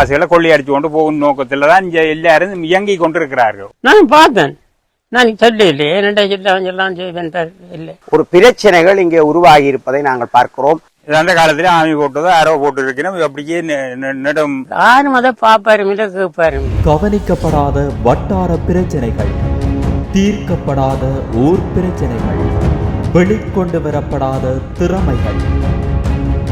காசுகளை கொள்ளையடிச்சு கொண்டு போகும் நோக்கத்துல தான் இங்க எல்லாரும் இயங்கி கொண்டிருக்கிறார்கள். நான் பார்த்தேன். நான் சொல்லல என்னடா எல்லாம் எல்லாம் செய்வேன் இல்லை. ஒரு பிரச்சனைகள் இங்கே உருவாகி இருப்பதை நாங்கள் பார்க்கிறோம். அந்த காலத்துல ஆமி போட்டதோ யாரோ போட்டு இருக்கிறோம் அப்படியே நெடும். யாரும் அதை பார்ப்பாரும் இல்லை கேட்பாரும் கவனிக்கப்படாத வட்டார பிரச்சனைகள் தீர்க்கப்படாத ஊர் பிரச்சனைகள் வெளிக்கொண்டு வரப்படாத திறமைகள்.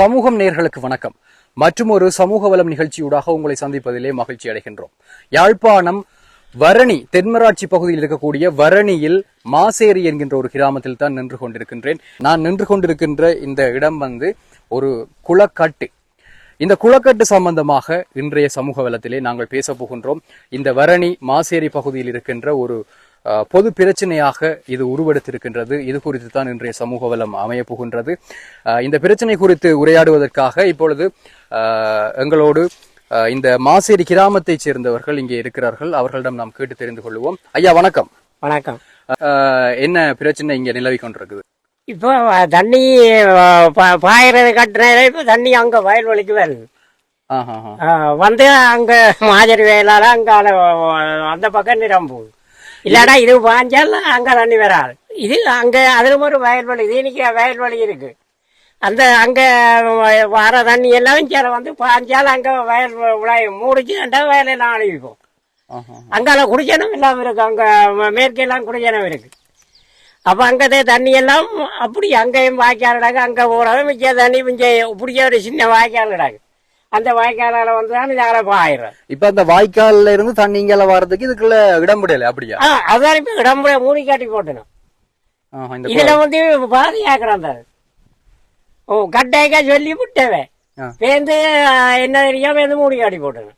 சமூகம் நேர்களுக்கு வணக்கம். மற்றும் ஒரு சமூக வளம் நிகழ்ச்சியூடாக உங்களை சந்திப்பதிலே மகிழ்ச்சி அடைகின்றோம். யாழ்ப்பாணம் வரணி தென்மராட்சி பகுதியில் இருக்கக்கூடிய வரணியில் மாசேரி என்கின்ற ஒரு கிராமத்தில் தான் நின்று கொண்டிருக்கின்றேன். நான் நின்று கொண்டிருக்கின்ற இந்த இடம் வந்து ஒரு குளக்கட்டு. இந்த குளக்கட்டு சம்பந்தமாக இன்றைய சமூக வளத்திலே நாங்கள் பேச போகின்றோம். இந்த வரணி மாசேரி பகுதியில் இருக்கின்ற ஒரு பொது பிரச்சனையாக இது உருவெடுத்திருக்கின்றது. இது குறித்து தான் இன்றைய சமூக வலம் அமைய போகின்றது. இந்த பிரச்சனை குறித்து உரையாடுவதற்காக இப்பொழுது எங்களோடு இந்த மாசேரி கிராமத்தைச் சேர்ந்தவர்கள் இங்கே இருக்கிறார்கள். அவர்களிடம் நாம் கேட்டு தெரிந்து கொள்வோம். ஐயா வணக்கம். வணக்கம். என்ன பிரச்சனை இங்கே நிலவி கொண்டிருக்குது? இப்போ தண்ணி பாயறது கட்டுறதுல இப்போ தண்ணி அங்க வயல்வெளிக்கு வருது. வந்து அங்க மாதிரி வேலால அங்க அந்த பக்கம் நிரம்புது. இல்லாடா இது பாஞ்சால் அங்க தண்ணி வராது. இது அங்க அதிலும் ஒரு வயல்வெளி இது இன்னைக்கு வயல்வெளி இருக்கு. அந்த அங்க வர தண்ணி எல்லாம் சில வந்து பாஞ்சால் அங்க வயல் விளைய மூடிச்சு அந்த வயலெல்லாம் அழிவிக்கும் அங்கால குடிஜனம் எல்லாம் இருக்கு. அங்க மேற்கெல்லாம் குடிஜனம் இருக்கு. அப்ப அங்கதே தண்ணி எல்லாம் அப்படி அங்கேயும் வாய்க்கால் கிடக்கு அங்க போறது மிச்ச தண்ணி மிச்ச இப்படியே ஒரு சின்ன வாய்க்கால் கிடக்கு. அந்த வாய்க்காலால வந்து இதால பாயிரம். இப்ப அந்த வாய்க்கால்ல இருந்து தண்ணி இங்கால வர்றதுக்கு இதுக்குள்ள இடம் விடல அப்படியா? அதான் இப்ப இடம்புற மூடி காட்டி போட்டணும் இதுல வந்து பாதியாக்குறான் தாரு ஓ கட்டாய்க்கா சொல்லி விட்டவே ஆ. பேருந்து என்ன தெரியாம வந்து மூடி காட்டி போட்டணும்.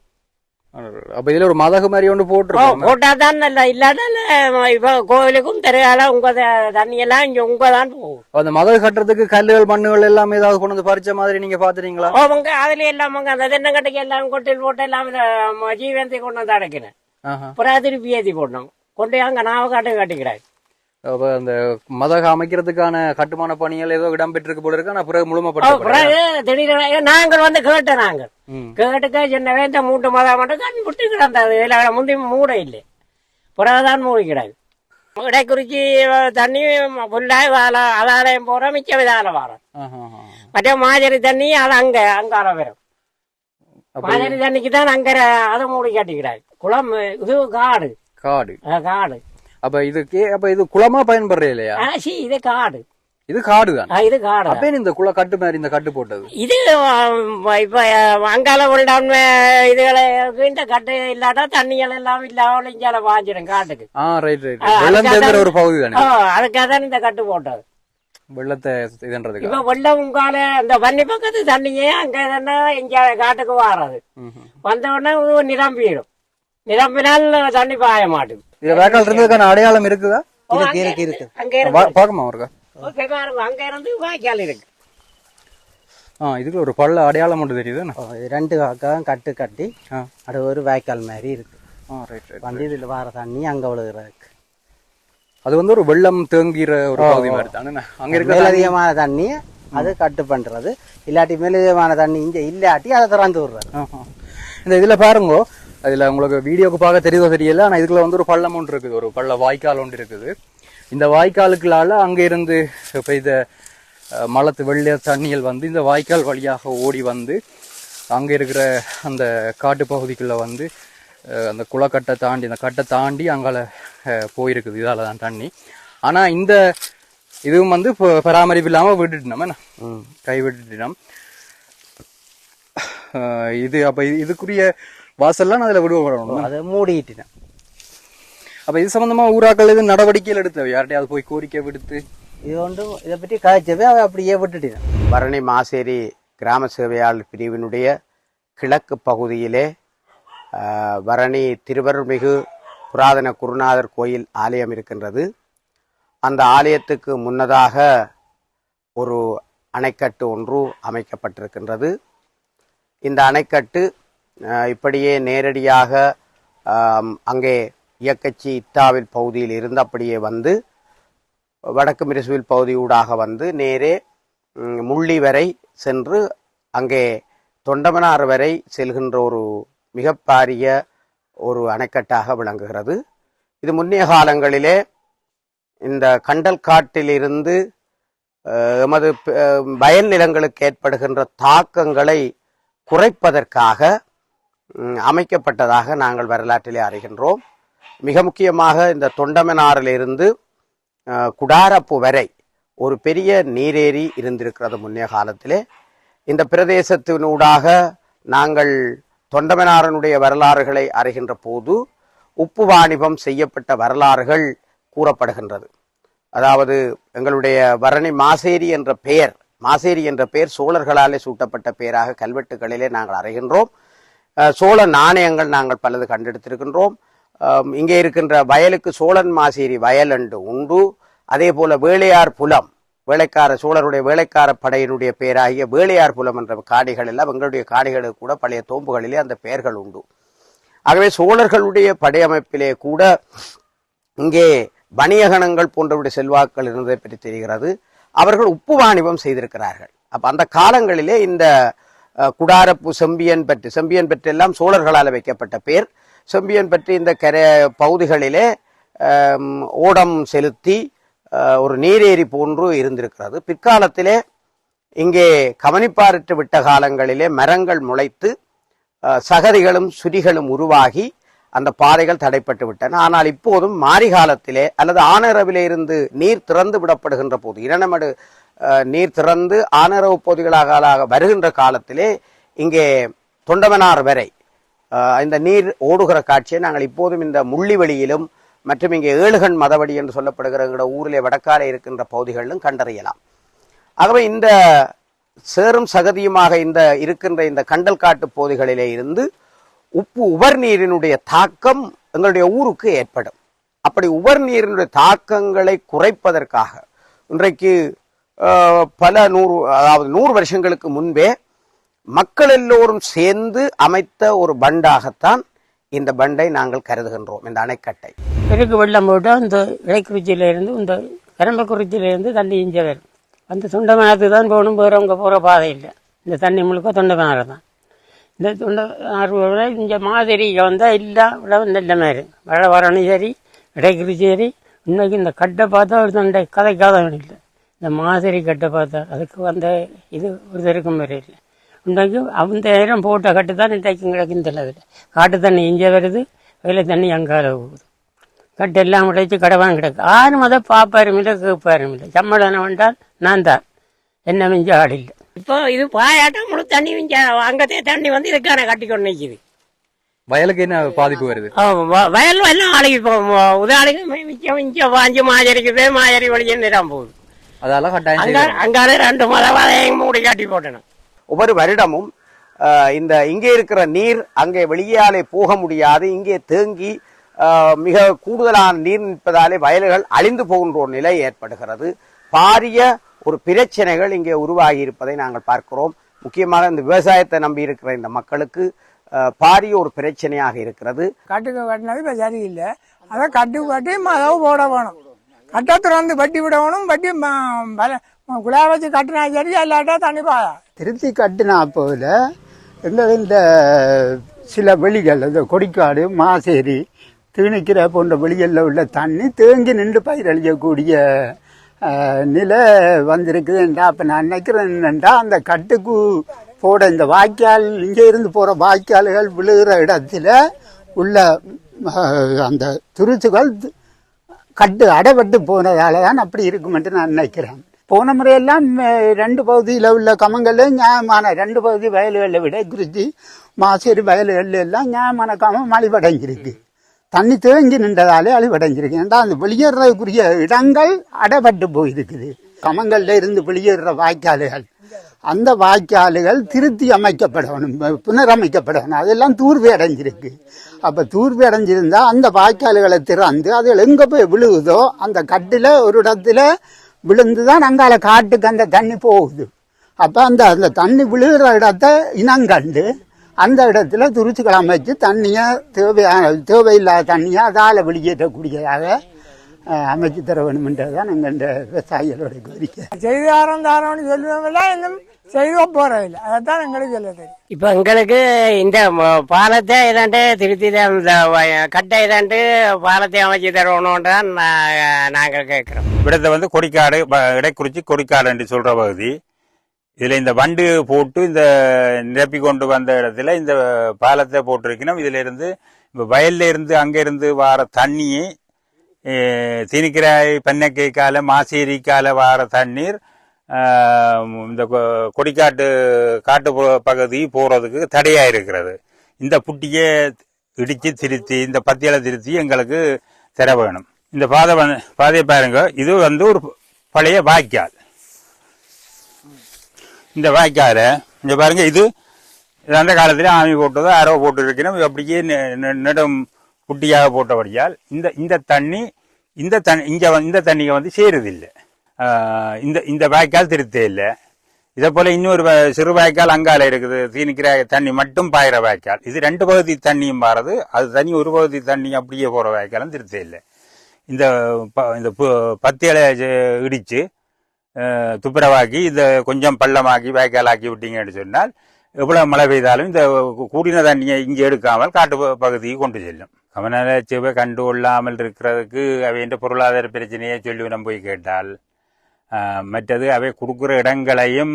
அப்ப இதுல ஒரு மதகு மாதிரி ஒன்று போட்டுருக்கோம் போட்டா தான் நல்லா. இல்லாட்டா இப்ப கோவிலுக்கும் தெருகால உங்க த- தண்ணி எல்லாம் இங்க உங்க தான் போகும் அந்த மதகு கட்டுறதுக்கு கல்லுகள் மண்ணுகள் எல்லாம் ஏதாவது கொண்டு வந்து பறிச்ச மாதிரி நீங்க பாத்துறீங்களா அவங்க அதுல எல்லாம் அந்த தென்னங்கட்டைக்கு எல்லாம் கொட்டில் போட்டு எல்லாம் ஜீவந்தி கொண்டு வந்து அடைக்கினேன் ஆஹா. அப்புறம் திருப்பி ஏத்தி போட்டோம் கொண்டு அங்க நாவ காட்டு கட்டிக்கிறாங்க அப்ப அந்த மதகு அமைக்கிறதுக்கான கட்டுமான பணிகள் ஏதோ இடம் பெற்றிருக்கு போல இருக்கு ஆனா பிறகு முழுமைப்பட்டு திடீர்னு நாங்கள் வந்து கேட்டோம் நாங்கள். கேட்டுக்க சின்னவே இந்த மூட்டு மதம் மட்டும் கண் விட்டு கிடந்தது. இதுல முந்தி மூட இல்லை. பிறகுதான் மூடி கிடாது இடைக்குறிச்சி தண்ணி புல்லாய் அதாலயம் போற மிச்சம் இதால வரோம். மற்ற மாஜரி தண்ணி அது அங்க அங்கால வரும். மாஜரி தண்ணிக்கு தான் அங்க அதை மூடி கட்டிக்கிறாங்க. குளம் இது காடு. காடு. காடு. அப்ப இதுக்கு அப்ப இது குளமா பயன்படுற இல்லையா? ஆ, சி இது காடு. இது காடு தான் இது காடு. அப்ப இந்த குள கட்டு மாதிரி இந்த கட்டு போட்டது? இது இப்ப அங்கால உண்டான் இதுகளை இந்த கட்டு இல்லாட்டா தண்ணிகள் எல்லாம் இல்லாம இங்கால பாஞ்சிடும் காட்டுக்கு. ஆ ரைட் ரைட் வெள்ளம் ஒரு பகுதி தானே? அதுக்காக தான் இந்த கட்டு போட்டது. வெள்ளத்தை இதுன்றதுக்கு? இப்ப வெள்ளம் உங்கால இந்த வன்னி பக்கத்து தண்ணியே அங்க இங்க காட்டுக்கு வாராது. வந்த உடனே இது நிரம்பினால் தண்ணி பாய மாட்டுது இதுல வேக்கால் இருந்ததுக்கான அடையாளம் இருக்குதா? இருக்கு, அங்க- இருக்கு, பார்க்கமா பாருங்க அங்க இருந்து வாய்க்கால் இருக்கு. ஆ இதுக்கு ஒரு பள்ள அடையாளம் ஒன்று தெரியுது இது ரெண்டு பக்கம் கட்டு கட்டி. அது ஒரு வாய்க்கால் மாதிரி இருக்கு. ஆ ரைட் ரைட் வந்து இதுல வர தண்ணி அங்க விழுகிறதுக்கு. அது வந்து ஒரு வெள்ளம் தேங்குகிற ஒரு பகுதி மாதிரி தானே அங்க இருக்க தண்ணி- மேலதிகமான தண்ணி அது கட்டு பண்றது. இல்லாட்டி மேலதிகமான தண்ணி இங்க இல்லாட்டி அதை திறந்து விடுறது. இந்த இதுல பாருங்க அதுல உங்களுக்கு வீடியோக்கு பார்க்க தெரியுதோ தெரியல ஆனா இதுல வந்து ஒரு பள்ளம் ஒன்று இருக்குது. ஒரு பள்ள வாய்க்கால் ஒன்று இருக்குது. இந்த வாய்க்காலுக்குள்ளால அங்க இருந்து பெய்த மலத்து வெள்ள தண்ணிகள் வந்து இந்த வாய்க்கால் வழியாக ஓடி வந்து அங்க இருக்கிற அந்த காட்டு பகுதிக்குள்ள வந்து அந்த குளக்கட்டை தாண்டி அந்த கட்டை தாண்டி அங்கால போயிருக்குது. இதால தான் தண்ணி. ஆனா இந்த இதுவும் வந்து இப்போ பராமரிப்பு இல்லாம விட்டுட்டோம் என்ன? கை விட்டுட்டோம் இது அப்ப இது- இதுக்குரிய வாசல்லாம் அதுல விடுவோம் அதை மூடிட்டுனேன் அப்ப இது சம்பந்தமா ஊராக்கள் இது நடவடிக்கைகள் எடுத்தவை யார்கிட்டயாவது போய் கோரிக்கை விடுத்து? இது ஒன்றும் இதை பற்றி காய்ச்சவே அவ அப்படியே விட்டுட்டேன் பரணி மாசேரி கிராம சேவையாளர் பிரிவினுடைய கிழக்கு பகுதியிலே பரணி திருவருள்மிகு புராதன குருநாதர் கோயில் ஆலயம் இருக்கின்றது. அந்த ஆலயத்துக்கு முன்னதாக ஒரு அணைக்கட்டு ஒன்று அமைக்கப்பட்டிருக்கின்றது. இந்த அணைக்கட்டு இப்படியே நேரடியாக அங்கே இயக்கச்சி இத்தாவில் பகுதியில் இருந்து அப்படியே வந்து வடக்கு மிரிசுவில் பகுதியூடாக வந்து நேரே முள்ளி வரை சென்று அங்கே தொண்டமனார் வரை செல்கின்ற ஒரு மிக பாரிய ஒரு அணைக்கட்டாக விளங்குகிறது. இது முன்னைய காலங்களிலே இந்த கண்டல் காட்டிலிருந்து எமது ப- வயல் நிலங்களுக்கு ஏற்படுகின்ற தாக்கங்களை குறைப்பதற்காக அமைக்கப்பட்டதாக நாங்கள் வரலாற்றிலே அறிகின்றோம். மிக முக்கியமாக இந்த தொண்டமனாரிலிருந்து குடாரப்பு வரை ஒரு பெரிய நீரேரி இருந்திருக்கிறது முன்னே காலத்திலே. இந்த பிரதேசத்தினூடாக நாங்கள் தொண்டமனாரனுடைய வரலாறுகளை அறிகின்ற போது உப்பு வாணிபம் செய்யப்பட்ட வரலாறுகள் கூறப்படுகின்றது. அதாவது எங்களுடைய வரணி மாசேரி என்ற பெயர் மாசேரி என்ற பெயர் சோழர்களாலே சூட்டப்பட்ட பெயராக கல்வெட்டுகளிலே நாங்கள் அறிகின்றோம். சோழ நாணயங்கள் நாங்கள் பலது கண்டெடுத்திருக்கின்றோம். இங்கே இருக்கின்ற வயலுக்கு சோழன் மாசேரி வயல் என்று உண்டு. அதே போல வேளையார் புலம் வேலைக்கார சோழருடைய வேலைக்கார படையினுடைய பெயராகிய வேளையார் புலம் என்ற காணிகள் எல்லாம் எங்களுடைய காணிகளுக்கு கூட பழைய தோம்புகளிலே அந்த பெயர்கள் உண்டு. ஆகவே சோழர்களுடைய படையமைப்பிலே கூட இங்கே வணிககணங்கள் போன்றவருடைய செல்வாக்கள் இருந்ததை பற்றி தெரிகிறது. அவர்கள் உப்பு வாணிபம் செய்திருக்கிறார்கள். அப்ப அந்த காலங்களிலே இந்த குடாரப்பு செம்பியன் பற்று செம்பியன் எல்லாம் சோழர்களால் வைக்கப்பட்ட பேர். செம்பியன் பற்றி இந்த கரை பகுதிகளிலே ஓடம் செலுத்தி ஒரு நீரேரி போன்று இருந்திருக்கிறது. பிற்காலத்திலே இங்கே கவனிப்பாரிட்டு விட்ட காலங்களிலே மரங்கள் முளைத்து சகதிகளும் சுரிகளும் உருவாகி அந்த பாதைகள் தடைப்பட்டு விட்டன. ஆனால் இப்போதும் மாரி காலத்திலே அல்லது ஆனரவிலே இருந்து நீர் திறந்து விடப்படுகின்ற போது இரணமடு நீர் திறந்து ஆனரவு பகுதிகளாக வருகின்ற காலத்திலே இங்கே தொண்டமனார் வரை இந்த நீர் ஓடுகிற காட்சியை நாங்கள் இப்போதும் இந்த முள்ளிவெளியிலும் மற்றும் இங்கே ஏழுகண் மதவடி என்று சொல்லப்படுகிற எங்களோட ஊரிலே வடக்காலே இருக்கின்ற பகுதிகளிலும் கண்டறியலாம். ஆகவே இந்த சேரும் சகதியுமாக இந்த இருக்கின்ற இந்த கண்டல் காட்டு பகுதிகளிலே இருந்து உப்பு உவர் நீரினுடைய தாக்கம் எங்களுடைய ஊருக்கு ஏற்படும். அப்படி உவர் நீரினுடைய தாக்கங்களை குறைப்பதற்காக இன்றைக்கு பல நூறு அதாவது நூறு வருஷங்களுக்கு முன்பே மக்கள் எல்லோரும் சேர்ந்து அமைத்த ஒரு பண்டாகத்தான் இந்த பண்டை நாங்கள் கருதுகின்றோம் இந்த அணைக்கட்டை. பெருக்கு வெள்ளம் போட்டால் இந்த இலைக்குறிச்சியிலேருந்து இந்த கரம்பக்குறிச்சியிலேருந்து தண்ணி இஞ்ச வரும் அந்த தொண்டமனத்துக்கு தான் போகணும் போகிறவங்க போகிற பாதை இல்லை. இந்த தண்ணி முழுக்க தொண்டமனார் தான். இந்த தொண்டமனார் இந்த மாதிரி வந்தால் இல்லை விட நல்ல மாதிரி. மழை வரணும் சரி இடைக்குறிச்சி சரி. இன்னைக்கு இந்த கட்டை பார்த்தா ஒரு தண்டை கதைக்காதவன் இல்லை. இந்த மாதிரி கட்டை பார்த்தா அதுக்கு வந்த இது ஒரு தெருக்கும் வரை இல்லை. இன்றைக்கு அந்த நேரம் போட்ட கட்டு தான் இன்றைக்கு கிடக்கும் தெரியல காட்டு தண்ணி இங்கே வருது வெள்ளை தண்ணி அங்கால போகுது. கட்டு எல்லாம் உடைச்சு கடவான் கிடக்கு. யாரும் அதை பார்ப்பாரும் இல்லை கேட்பாரும் இல்லை. சம்மளம் வந்தால் நான் தான். என்ன மிஞ்ச ஆள் இல்லை. இப்போ இது பாயாட்டம் முழு தண்ணி மிஞ்ச அங்கத்தே தண்ணி வந்து இதுக்கான கட்டி கொண்டு நிற்கிது வயலுக்கு என்ன பாதிப்பு வருது? வயல் எல்லாம் ஆளுக்கு இப்போ உதாளுக்கு மிச்சம் மிச்சம் வாஞ்சி மாஜரிக்குது மாஜரி வழியே நிறம் போகுது அதால கட்டாயம். அங்காலே ரெண்டு மதவாதையும் மூடி காட்டி போட்டணும். ஒவ்வொரு வருடமும் இந்த இங்கே இருக்கிற நீர் அங்கே வெளியாலே போக முடியாது. இங்கே தேங்கி மிக கூடுதலான நீர் நிற்பதாலே வயல்கள் அழிந்து போகின்ற ஒரு நிலை ஏற்படுகிறது. பாரிய ஒரு பிரச்சனைகள் இங்கே உருவாகி இருப்பதை நாங்கள் பார்க்கிறோம். முக்கியமாக இந்த விவசாயத்தை நம்பி இருக்கிற இந்த மக்களுக்கு பாரிய ஒரு பிரச்சனையாக இருக்கிறது. கட்டுக்கு கட்டினது இப்போ சரியில்லை. அதை கட்டு கட்டி மதவு போட வேணும். கட்டத்தில் வந்து வட்டி விடணும் வட்டி குழா வச்சு கட்டினா சரி இல்லாட்டா தண்ணி பாயா. திருத்தி கட்டினா போல இந்த இந்த சில வெளிகள் இந்த கொடிக்காடு மாசேரி தீணிக்கிற போன்ற வெளிகளில் உள்ள தண்ணி தேங்கி நின்று பயிரழியக்கூடிய நிலை வந்திருக்குதுன்றா அப்போ நான் நினைக்கிறேன் என்னென்றா அந்த கட்டுக்கு போட இந்த வாய்க்கால் இங்கே இருந்து போகிற வாய்க்கால்கள் விழுகிற இடத்துல உள்ள அந்த துருச்சுகள் கட்டு அடைபட்டு போனதால தான் அப்படி இருக்கும் என்று நான் நினைக்கிறேன். போன முறையெல்லாம் ரெண்டு பகுதியில் உள்ள கமங்கள்ல நியாயமான ரெண்டு பகுதி வயல்களை விட குறிச்சி மாசேரி வயல்கள் எல்லாம் நியாயமான கமம் அழிவடைஞ்சிருக்கு. தண்ணி தேங்கி நின்றதாலே அழிவடைஞ்சிருக்கு. ஏன்டா அந்த வெளியேறதுக்குரிய இடங்கள் அடைபட்டு போயிருக்குது. கமங்கள்ல இருந்து வெளியேறுற வாய்க்கால்கள். அந்த வாய்க்காலுகள் திருத்தி அமைக்கப்படணும் புனரமைக்கப்படணும். அதெல்லாம் தூர்வு அடைஞ்சிருக்கு. அப்ப தூர்வு அடைஞ்சிருந்தா அந்த வாய்க்கால்களை திறந்து அதில் எங்க போய் விழுகுதோ அந்த கட்டில் ஒரு இடத்துல விழுந்துதான் அங்கால காட்டுக்கு அந்த தண்ணி போகுது. அப்ப அந்த அந்த தண்ணி விழுகிற இடத்த இனங்கண்டு அந்த இடத்துல துருத்துக்கள் அமைச்சு தண்ணியை தேவையான தேவையில்லாத தண்ணியை அதால வெளியேற்றக்கூடியதாக அமைச்சு தர வேணுமென்றதுதான் எங்கள் இந்த விவசாயிகளோட கோரிக்கை. செய்து தாரோம் தாரோம்னு சொல்லுவாங்களா இன்னும் செய்தோ போறதில்லை. அதைத்தான் எங்களுக்கு சொல்ல தெரியும். இப்போ எங்களுக்கு இந்த பாலத்தை இதாண்டு திருத்தி தான் இந்த கட்டை இதாண்டு பாலத்தை அமைச்சு தரணுன்றான் நாங்கள் கேட்குறோம். இடத்தை வந்து கொடிக்காடு இடைக்குறிச்சி கொடிக்காடு என்று சொல்கிற பகுதி. இதில் இந்த வண்டு போட்டு இந்த நிரப்பி கொண்டு வந்த இடத்துல இந்த பாலத்தை போட்டிருக்கணும். இதிலிருந்து இப்போ வயல்ல இருந்து அங்கேருந்து வர தண்ணியை தீனிக்கிராய் பண்ணக்கைக்கால மாசேரிக்கால வார தண்ணீர் இந்த கொ- கொடிக்காட்டு காட்டு பகுதி போகிறதுக்கு தடையாக இருக்கிறது. இந்த புட்டியை இடித்து திருத்தி இந்த பத்தியலை திருத்தி எங்களுக்கு தர வேணும். இந்த பாதை வந்து பாதையை பாருங்க. இது வந்து ஒரு பழைய வாய்க்கால். இந்த வாய்க்கால இங்கே பாருங்க இது அந்த காலத்தில் ஆமி போட்டதோ அரவை போட்டு இருக்கணும் அப்படியே நெ- நெ- நெடும் குட்டியாக போட்டபடியால் இந்த இந்த தண்ணி இந்த தண்ணி இங்கே இந்த தண்ணியை வந்து சேருதில்லை. இந்த இந்த வாய்க்கால் திருத்தே இல்லை. இதே போல் இன்னொரு சிறு வாய்க்கால் அங்கால இருக்குது. தீனிக்கிற தண்ணி மட்டும் பாயிற வாய்க்கால். இது ரெண்டு பகுதி தண்ணியும் பாருது. அது தனி ஒரு பகுதி தண்ணி அப்படியே போகிற வாய்க்காலும் திருத்தே இல்லை. இந்த ப- இந்த பு- பத்தியலை இடித்து துப்புரவாக்கி இதை கொஞ்சம் பள்ளமாக்கி வாய்க்காலாக்கி விட்டீங்கன்னு சொன்னால் எவ்வளோ மழை பெய்தாலும் இந்த கூடின தண்ணியை இங்கே எடுக்காமல் காட்டு பகுதிக்கு கொண்டு செல்லும். கமநலச்சிவை கண்டு கொள்ளாமல் இருக்கிறதுக்கு அவையின் பொருளாதார பிரச்சனையை சொல்லி நம்ம போய் கேட்டால் மற்றது அவை கொடுக்குற இடங்களையும்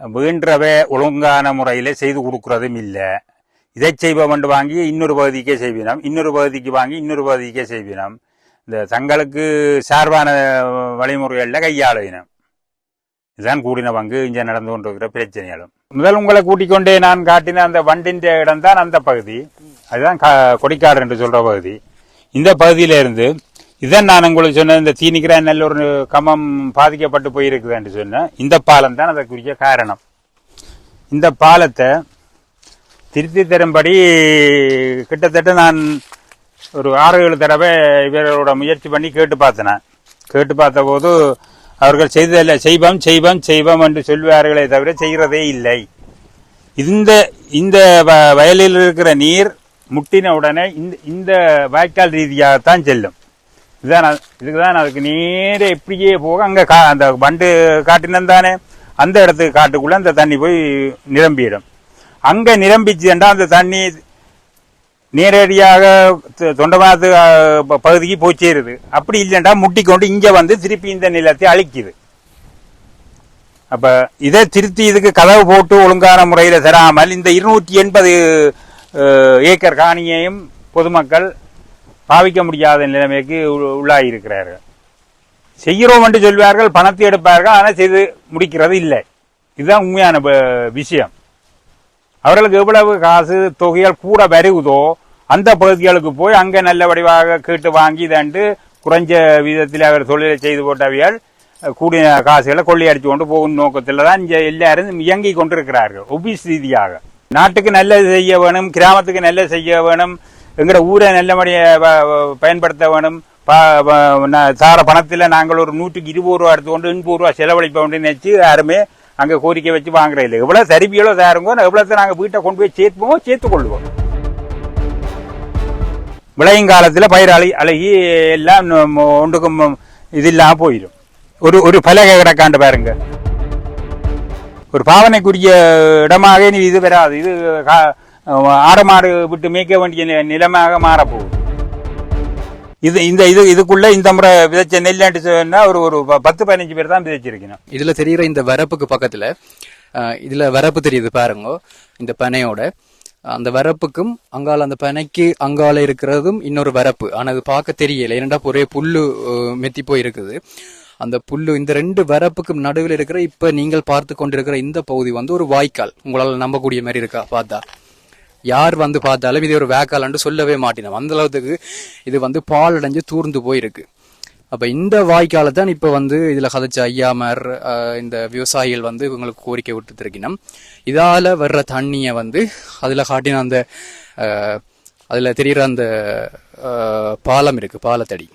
வேண்டவை ஒழுங்கான முறையில் செய்து கொடுக்கறதும் இல்லை. இதை செய்பவன் வாங்கி இன்னொரு பகுதிக்கே செய்வினோம். இன்னொரு பகுதிக்கு வாங்கி இன்னொரு பகுதிக்கே செய்வினோம். இந்த தங்களுக்கு சார்பான வழிமுறைகளில் கையாளுவினம். இதுதான் கூடின பங்கு. இங்கே நடந்து கொண்டிருக்கிற பிரச்சனைகளும். முதல் உங்களை கூட்டிக் கொண்டே நான் காட்டின அந்த வண்டின் இடம் தான் அந்த பகுதி. அதுதான் கா- கொடிக்காடு என்று சொல்ற பகுதி. இந்த பகுதியில இருந்து இதான் நான் உங்களுக்கு சொன்ன இந்த தீனிக்கிற நல்ல ஒரு கமம் பாதிக்கப்பட்டு போயிருக்குது என்று சொன்னேன் இந்த பாலம் தான் அதற்குரிய காரணம். இந்த பாலத்தை திருத்தி தரும்படி கிட்டத்தட்ட நான் ஒரு ஆறு ஏழு தடவை இவர்களோட முயற்சி பண்ணி கேட்டு பார்த்தேன் கேட்டு பார்த்தபோது அவர்கள் செய்ததில்லை செய்வோம் செய்வோம் செய்வோம் என்று சொல்வார்களே தவிர செய்கிறதே இல்லை. இந்த இந்த வ- வயலில் இருக்கிற நீர் முட்டின உடனே இந்த இந்த வாய்க்கால் ரீதியாகத்தான் செல்லும். இதுதான் இதுக்கு இதுக்குதான் அதுக்கு நேரே இப்படியே போக அங்கே கா- அந்த வண்டு காட்டினம் தானே? அந்த இடத்துக்கு காட்டுக்குள்ளே அந்த தண்ணி போய் நிரம்பிடும். அங்கே நிரம்பிச்சுண்டா அந்த தண்ணி நேரடியாக தொ- தொண்டமாத்து ப- பகுதிக்கு போய் சேருது அப்படி இல்லைண்டா முட்டிக்கொண்டு இங்கே வந்து திருப்பி இந்த நிலத்தை அழிக்குது. அப்போ இதை திருத்தி இதுக்கு கதவு போட்டு ஒழுங்கான முறையில் தராமல் இந்த இருநூற்றி எண்பது ஏக்கர் காணியையும் பொதுமக்கள் பாவிக்க முடியாத நிலைமைக்கு உ- உள்ளாகியிருக்கிறார்கள் செய்கிறோம் என்று சொல்வார்கள் பணத்தை எடுப்பார்கள் ஆனால் செய்து முடிக்கிறது இல்லை. இதுதான் உண்மையான ப- விஷயம். அவர்களுக்கு எவ்வளவு காசு தொகைகள் கூட வருகுதோ அந்த பகுதிகளுக்கு போய் அங்கே நல்ல வடிவாக கேட்டு வாங்கி தண்டு குறைஞ்ச விதத்தில் அவர் தொழிலை செய்து போட்டவையால் கூடிய காசுகளை கொள்ளையடிச்சு கொண்டு போகும் நோக்கத்தில் தான் இங்க எல்லாரும் இயங்கி கொண்டிருக்கிறார்கள் ஒபிஸ் ரீதியாக. நாட்டுக்கு நல்லது செய்ய வேணும் கிராமத்துக்கு நல்லது செய்ய வேணும் எங்களோட ஊரை நல்லபடிய பயன்படுத்த வேணும். ந- சார பணத்தில் நாங்கள் ஒரு நூற்றுக்கு இருபது ரூபா எடுத்துக்கொண்டு எண்பது ரூபா செலவழிப்போம் நினைச்சு யாருமே அங்கே கோரிக்கை வச்சு வாங்குறது இல்லை. எவ்வளோ தருவியலோ தாருங்கோ எவ்வளோத்தை நாங்கள் வீட்டை கொண்டு போய் சேர்த்துவோம் சேர்த்து கொள்வோம். விளையும் காலத்தில் பயிர் அழகி அழகி எல்லாம் ஒன்றுக்கும் இது இல்லாமல் போயிடும் ஒரு ஒரு பலகை கிடக்காண்டு பாருங்க. ஒரு பாவனைக்குரிய இடமாக இனி இது வராது. இது கா- ஆடு மாடு விட்டு மேய்க்க வேண்டிய நிலமாக மாறப்போகுது. இது இந்த இது இதுக்குள்ள இந்த முறை விதைச்ச நெல்லாண்டு சொன்னா ஒரு ஒரு ப- பத்து பதினஞ்சு பேர் தான் விதைச்சிருக்கணும். இதுல தெரியுற இந்த வரப்புக்கு பக்கத்துல இதுல வரப்பு தெரியுது பாருங்க இந்த பனையோட. அந்த வரப்புக்கும் அங்கால அந்த பனைக்கு அங்கால இருக்கிறதும் இன்னொரு வரப்பு. ஆனா அது பார்க்க தெரியல. ஏன்னா ஒரே புல்லு மெத்தி போய் இருக்குது அந்த புல்லு இந்த ரெண்டு வரப்புக்கும் நடுவில் இருக்கிற இப்ப நீங்கள் பார்த்து கொண்டிருக்கிற இந்த பகுதி வந்து ஒரு வாய்க்கால். உங்களால் நம்பக்கூடிய மாதிரி இருக்கா? பார்த்தா. யார் வந்து பார்த்தாலும் இது ஒரு வேக்கால்னு சொல்லவே மாட்டினோம் அந்த அளவுக்கு இது வந்து பால் அடைஞ்சு தூர்ந்து போயிருக்கு. அப்ப இந்த வாய்க்காலை தான் இப்ப வந்து இதுல கதைச்ச ஐயாமர் இந்த விவசாயிகள் வந்து இவங்களுக்கு கோரிக்கை விட்டு இதால் இதால வர்ற தண்ணிய வந்து அதுல காட்டின அந்த அதில் அதுல அந்த பாலம் இருக்கு பாலத்தடி.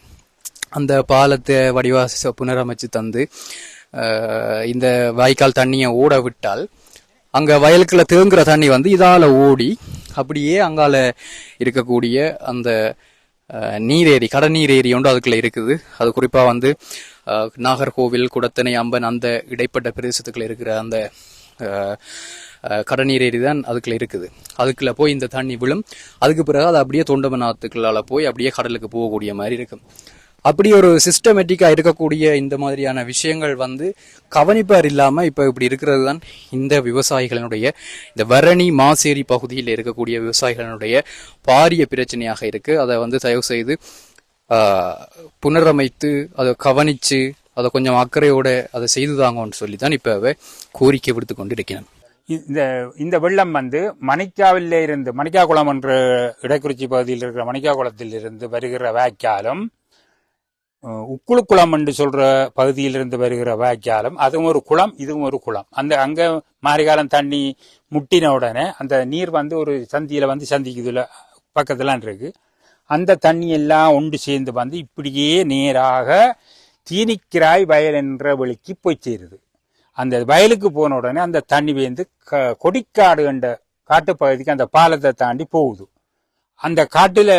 அந்த பாலத்தை வடிவாசி ச- புனரமைச்சு தந்து இந்த வாய்க்கால் தண்ணியை ஓட விட்டால் அங்கே வயலுக்குள்ள தேங்குற தண்ணி வந்து இதால் ஓடி அப்படியே அங்கால இருக்கக்கூடிய அந்த அஹ், நீரேரி கடநீரேரி ஒன்று அதுக்குள்ள இருக்குது. அது குறிப்பாக வந்து நாகர்கோவில் குடத்தனை அம்பன் அந்த இடைப்பட்ட பிரதேசத்துக்குள்ள இருக்கிற அந்த கடநீர் ஏரி கடநீரேரி தான் அதுக்குள்ள இருக்குது. அதுக்குள்ள போய் இந்த தண்ணி விழும். அதுக்கு பிறகு அது அப்படியே தொண்டமனாத்துக்களால் போய் அப்படியே கடலுக்கு போகக்கூடிய மாதிரி இருக்கும். அப்படி ஒரு சிஸ்டமேட்டிக்காக இருக்கக்கூடிய இந்த மாதிரியான விஷயங்கள் வந்து கவனிப்பார் இல்லாமல் இப்போ இப்படி இருக்கிறது தான் இந்த விவசாயிகளினுடைய இந்த வரணி மாசேரி பகுதியில் இருக்கக்கூடிய விவசாயிகளினுடைய பாரிய பிரச்சனையாக இருக்குது அதை வந்து தயவு செய்து புனரமைத்து அதை கவனித்து அதை கொஞ்சம் அக்கறையோட அதை செய்து தாங்கன்னு சொல்லி தான் இப்போ கோரிக்கை விடுத்து கொண்டு இருக்கிறேன் இந்த இந்த வெள்ளம் வந்து மணிக்காவில இருந்து மணிக்கா குளம் என்ற இடைக்குறிச்சி பகுதியில் இருக்கிற மணிக்கா குளத்தில் இருந்து வருகிற வாய்க்காலும் உக்குழு குளம் என்று சொல்ற பகுதியிலிருந்து வருகிற வாய்க்காலம் அதுவும் ஒரு குளம் இதுவும் ஒரு குளம். அந்த அங்க மாரிகாலம் தண்ணி முட்டின உடனே அந்த நீர் வந்து ஒரு சந்தியில வந்து சந்திக்குதுல பக்கத்துலாம் இருக்கு. அந்த தண்ணி எல்லாம் ஒன்று சேர்ந்து வந்து இப்படியே நேராக தீனிக்கிராய் வயல் என்ற வழிக்கு போய் சேருது. அந்த வயலுக்கு போன உடனே அந்த தண்ணி வேந்து க- கொடிக்காடு என்ற காட்டுப்பகுதிக்கு அந்த பாலத்தை தாண்டி போகுது. அந்த காட்டில்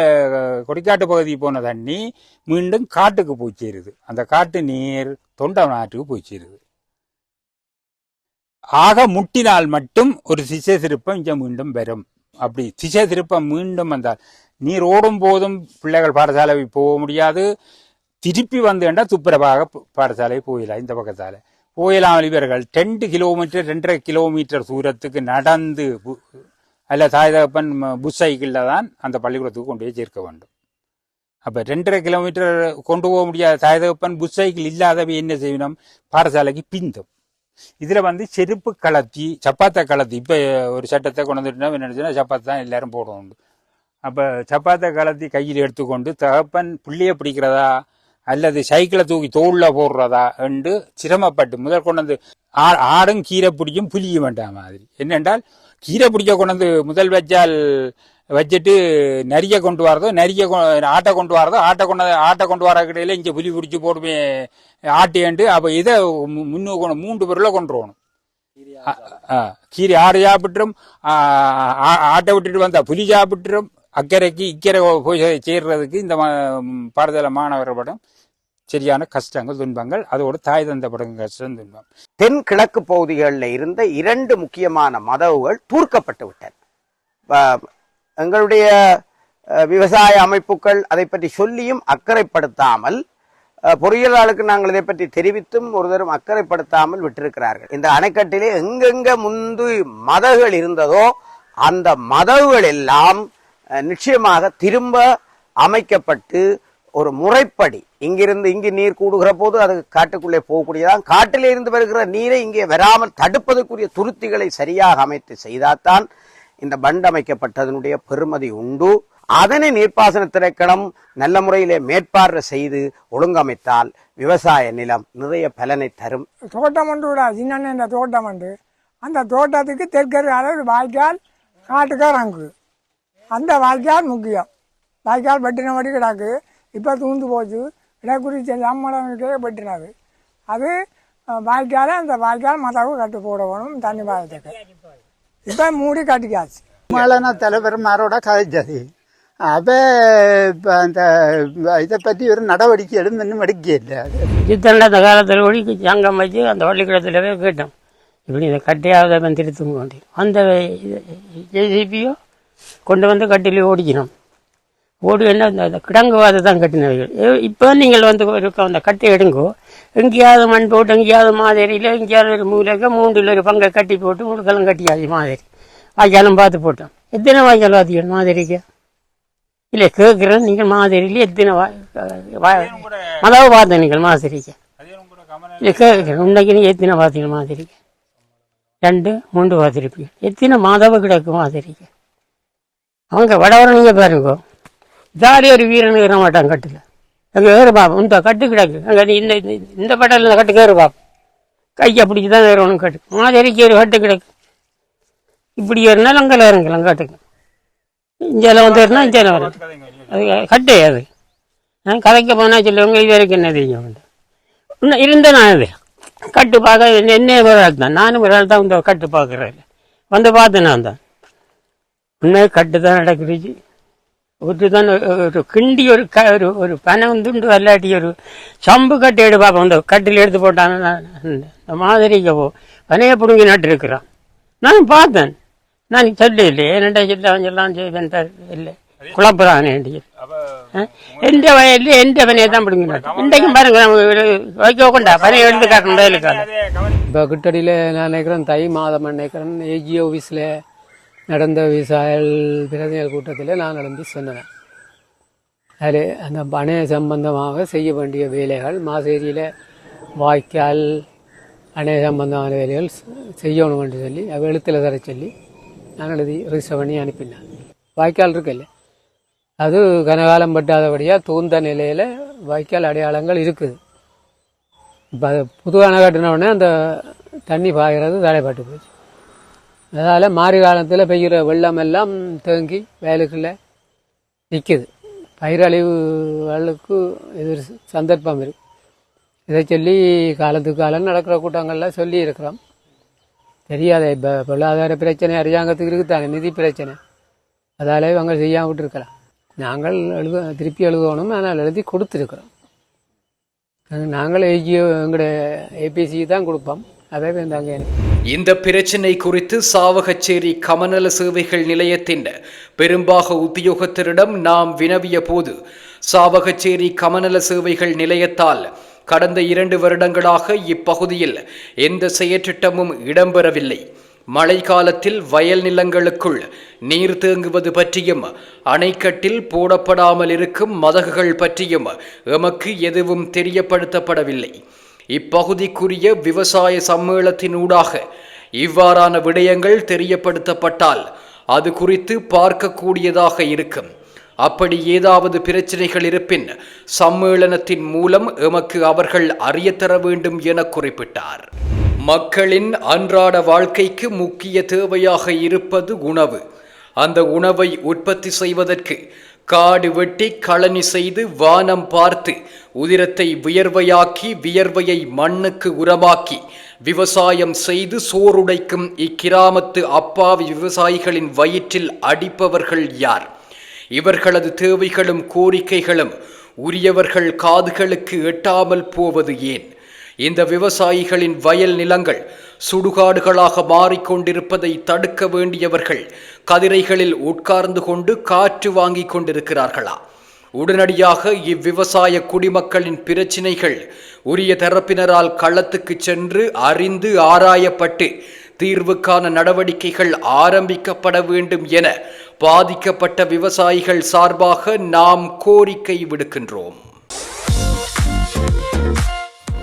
கொடிக்காட்டு பகுதி போன தண்ணி மீண்டும் காட்டுக்கு போய் சேருது. அந்த காட்டு நீர் தொண்டை நாட்டுக்கு போய் சேருது. ஆக முட்டினால் மட்டும் ஒரு திசை திருப்பம் இங்கே மீண்டும் வரும். அப்படி திசை திருப்பம் மீண்டும் வந்தால் நீர் ஓடும் போதும் பிள்ளைகள் பாடசாலை போக முடியாது. திருப்பி வந்து துப்புரவாக பாடசாலை போயிடலாம் இந்த பக்கத்தால. போயிலாம் இவர்கள். ரெண்டு கிலோமீட்டர் ரெண்டரை கிலோமீட்டர் தூரத்துக்கு நடந்து அதில் அல்ல தாய் தகப்பன் புஷ் சைக்கிளில் தான் அந்த பள்ளிக்கூடத்துக்கு கொண்டு போய் சேர்க்க வேண்டும். அப்போ ரெண்டரை கிலோமீட்டர் கொண்டு போக முடியாத தாய் தகப்பன் புஷ் சைக்கிள் இல்லாதவை என்ன செய்யணும்? பாடசாலைக்கு பிந்தும். இதில் வந்து செருப்பு கலத்தி சப்பாத்தை கலத்தி. இப்போ ஒரு சட்டத்தை கொண்டு வந்துட்டோம் என்ன நினைச்சுன்னா சப்பாத்தை தான் எல்லாரும் போடணும். அப்போ சப்பாத்தை கலத்தி கையில் எடுத்துக்கொண்டு தகப்பன் பிள்ளைய பிடிக்கிறதா? அல்லது சைக்கிளை தூக்கி தோளில் போடுறதா? என்று சிரமப்பட்டு முதல் கொண்டு வந்து ஆ- ஆடும் கீரை பிடிக்கும் புளிய வேண்டாம் மாதிரி. என்னென்றால் கீரை பிடிக்க கொண்டு வந்து முதல் வச்சால் வச்சுட்டு நரிய கொண்டு வரதோ நரிய கொ- ஆட்டை கொண்டு வரதோ ஆட்டை கொண்டு ஆட்டை கொண்டு வர கிடையில இங்கே புலி பிடிச்சி போடுமே ஆட்டியண்டு அப்போ இதை முன்னு மூன்று பேரில் கொண்டு வரணும். கீரை ஆடு சாப்பிட்டுரும் ஆ, ஆட்டை விட்டுட்டு வந்தால் புலி சாப்பிட்டுரும் அக்கறைக்கு இக்கரை போய் சேர்றதுக்கு இந்த ம- மாணவர்கள் மாணவர்களிடம் சரியான கஷ்டங்கள் துன்பங்கள் அதோட தாய் தந்த படம் கஷ்டம் துன்பம். தென் கிழக்கு பகுதிகளில் இருந்த இரண்டு முக்கியமான மதவுகள் தூர்க்கப்பட்டு விட்டன. எங்களுடைய விவசாய அமைப்புகள் அதை பற்றி சொல்லியும் அக்கறைப்படுத்தாமல் பொறியியலாளருக்கு நாங்கள் இதை பற்றி தெரிவித்தும் ஒரு தரம் அக்கறைப்படுத்தாமல் விட்டிருக்கிறார்கள். இந்த அணைக்கட்டிலே எங்கெங்க முந்து மதகுகள் இருந்ததோ அந்த மதகுகள் எல்லாம் நிச்சயமாக திரும்ப அமைக்கப்பட்டு ஒரு முறைப்படி இங்கிருந்து இங்கு நீர் கூடுகிற போது அது காட்டுக்குள்ளே போகக்கூடியதான். காட்டிலே இருந்து வருகிற நீரை இங்கே வராமல் தடுப்பதற்குரிய துருத்திகளை சரியாக அமைத்து செய்தால்தான் இந்த பண்ட் அமைக்கப்பட்டதனுடைய பெருமதி உண்டு. அதனை நீர்ப்பாசன திரைக்களம் நல்ல முறையிலே மேற்பார்வை செய்து ஒழுங்கமைத்தால் விவசாய நிலம் நிறைய பலனை தரும். தோட்டம் ஒன்று விட சின்ன இந்த தோட்டம் உண்டு அந்த தோட்டத்துக்கு தெற்கரு அளவு வாய்க்கால் காட்டுக்கார் அங்கு. அந்த வாய்க்கால் முக்கியம். வாய்க்கால் வெட்டினபடி கிடக்கு. இப்போ தூந்து போச்சு. இடக்குறிச்சி சம்பளம் வெட்டினது அது வாய்க்கால அந்த வாய்க்கால் மதவு கட்டு போட வேணும் தண்ணி பாயத்துக்கு இப்போ மூடி கட்டிக்காச்சு. மலன தலைவர்மாரோட கதைச்சது அவ இப்ப அந்த இதை பற்றி ஒரு நடவடிக்கை எடுத்து இன்னும் எடுக்கல. யுத்தண்ட அந்த காலத்தில் ஒளி சங்கம் வச்சு அந்த பள்ளிக்கூடத்திலவே கேட்டோம். இப்படி இந்த கட்டையாவது திருத்துங்க அந்த ஜேசிபியோ கொண்டு வந்து கட்டிலே ஓடிக்கணும். ஓடு என்ன இந்த கிடங்கு கிடங்குவாதை தான் கட்டினவர்கள் ஏ- இப்போ நீங்கள் வந்து ஒரு க- அந்த கட்டை எடுங்கோ. எங்கேயாவது மண் போட்டு எங்கேயாவது மாதிரியில் எங்கேயாவது ஒரு மூலைக்கு மூன்றில் ஒரு பங்கை கட்டி போட்டு முழுக்கெல்லாம் கட்டியாச்சு மாதிரி? வாய்க்காலும் பார்த்து போட்டோம். எத்தனை வாய்க்கால் வாத்திகள் மாதிரிக்கு? இல்லை கேட்குறேன் நீங்கள் மாதிரியில் எத்தனை வா வா- மதவை பார்த்தேன் நீங்கள் மாதிரிக்கு? இல்லை கேட்குறேன் உன்னைக்கு நீ எத்தனை பார்த்தீங்க மாதிரிக்கு? ரெண்டு மூன்று பார்த்துருப்பீங்க எத்தனை மாதவ கிடக்கு மாதிரிக்கு? அவங்க வடவரணிங்க பாருங்க. ஜாலி ஒரு வீரன் ஏற மாட்டான் கட்டில். அங்கே ஏறு பாப்போம். இந்த கட்டு கிடக்கு. அங்கே இந்த இந்த- இந்த இந்த கட்டுக்கு ஏறு பாப்போம். கையை பிடிச்சி தான் ஏறணும் கட்டு. மாதிரிக்கு ஒரு கட்டு கிடக்கு. இப்படி ஏறினாலும் அங்கே இறங்கலாம் கட்டுக்கு. இஞ்சால வந்து ஏறினா இஞ்சால வரும். அது கட்டு அது. ஆ, கதைக்க போனால் சொல்லுவாங்க இது வரைக்கும் என்ன தெரியும் இன்னும் இருந்தேன் நான் அது கட்டு பார்க்க என்ன- என்ன ஒரு ஆள் தான். நானும் ஒரு ஆள் தான் இந்த கட்டு பார்க்குறேன் வந்து பார்த்தேன் நான் தான். உண்மையாக கட்டு தான் நடக்குது. ஒரு தான் ஒரு கிண்டி ஒரு க ஒரு ஒரு பனை துண்டு அல்லாட்டி ஒரு சம்பு கட்டு எடு பார்ப்போம் இந்த கட்டில் எடுத்து போட்டாங்க இந்த மாதிரிக்கு போ பனையை பிடுங்கி நட்டு இருக்கிறான் நான் பார்த்தேன். நான் சொல்ல இல்லை. என்னடா சொல்ல அவன் சொல்லான் செய்வேன் இல்லை. குழப்பறான் எந்த வயல்ல எந்த பனையை தான் பிடுங்கி நட்டு இன்றைக்கும் பாருங்க நம்ம வைக்க கொண்டா. பனையை எடுத்து காட்டணும் வயலுக்கால இப்போ கிட்டடியில் நான் நினைக்கிறேன் தை மாதம் நினைக்கிறேன் ஏஜி ஆஃபீஸில் நடந்த விவசாயிகள் பிரதிநிதிகள் கூட்டத்தில் நான் நடந்து சொன்னேன். அதில் அந்த பனை சம்பந்தமாக செய்ய வேண்டிய வேலைகள் மாசேரியில் வாய்க்கால் அணைய சம்பந்தமான வேலைகள் செய்யணும் என்று சொல்லி அவ எழுத்தில் தர சொல்லி நான் எழுதி ரிஜிஸ்டர் பண்ணி அனுப்பினேன். வாய்க்கால் இருக்குல்ல அது கனகாலம் பட்டாதபடியாக தூந்த நிலையில் வாய்க்கால் அடையாளங்கள் இருக்குது. இப்போ அது புது அணை கட்டின உடனே அந்த தண்ணி பாய்கிறது தடைப்பட்டு போச்சு. அதனால் மாறி காலத்தில் பெய்கிற வெள்ளம் எல்லாம் தேங்கி வயலுக்குள்ள நிற்குது பயிரழிவுகளுக்கு இது ஒரு சந்தர்ப்பம் இருக்கு. இதை சொல்லி காலத்துக்கு காலம் நடக்கிற கூட்டங்களில் சொல்லி இருக்கிறோம். தெரியாத இப்போ பொருளாதார பிரச்சனை அரசாங்கத்துக்கு இருக்குதானே நிதி பிரச்சனை. அதால் இவங்க செய்யாம விட்டுருக்கலாம் நாங்கள் எழுத திருப்பி எழுதணும் ஆனால் எழுதி கொடுத்துருக்குறோம். நாங்கள் எங்களுடைய ஏபிசி தான் கொடுப்போம். இந்த பிரச்சினை குறித்து சாவகச்சேரி கமநல சேவைகள் நிலையத்தின் பெரும்பாக உத்தியோகத்தரிடம் நாம் வினவிய போது சாவகச்சேரி கமநல சேவைகள் நிலையத்தால் கடந்த இரண்டு வருடங்களாக இப்பகுதியில் எந்த செயற்றிட்டமும் இடம்பெறவில்லை. மழை காலத்தில் வயல் நிலங்களுக்குள் நீர் தேங்குவது பற்றியும் அணைக்கட்டில் போடப்படாமல் இருக்கும் மதகுகள் பற்றியும் எமக்கு எதுவும் தெரியப்படுத்தப்படவில்லை. இப்பகுதிக்குரிய விவசாய சம்மேளத்தினூடாக இவ்வாறான விடயங்கள் தெரியப்படுத்தப்பட்டால் அது குறித்து பார்க்கக்கூடியதாக இருக்கும். அப்படி ஏதாவது பிரச்சனைகள் இருப்பின் சம்மேளனத்தின் மூலம் எமக்கு அவர்கள் அறியத்தர வேண்டும் என குறிப்பிட்டார். மக்களின் அன்றாட வாழ்க்கைக்கு முக்கிய தேவையாக இருப்பது உணவு. அந்த உணவை உற்பத்தி செய்வதற்கு காடு வெட்டி களனி செய்து வானம் பார்த்து உதிரத்தை வியர்வையாக்கி வியர்வையை மண்ணுக்கு உரமாக்கி விவசாயம் செய்து சோறுடைக்கும் இக்கிராமத்து அப்பாவி விவசாயிகளின் வயிற்றில் அடிப்பவர்கள் யார்? இவர்களது தேவைகளும் கோரிக்கைகளும் உரியவர்கள் காதுகளுக்கு எட்டாமல் போவது ஏன்? இந்த விவசாயிகளின் வயல் நிலங்கள் சுடுகாடுகளாக மாறிக்கொண்டிருப்பதை தடுக்க வேண்டியவர்கள் கதிரைகளில் உட்கார்ந்து கொண்டு காற்று வாங்கிக் கொண்டிருக்கிறார்களா? உடனடியாக இவ்விவசாய குடிமக்களின் பிரச்சினைகள் உரிய தரப்பினரால் களத்துக்கு சென்று அறிந்து ஆராயப்பட்டு தீர்வுக்கான நடவடிக்கைகள் ஆரம்பிக்கப்பட வேண்டும் என பாதிக்கப்பட்ட விவசாயிகள் சார்பாக நாம் கோரிக்கை விடுக்கின்றோம்.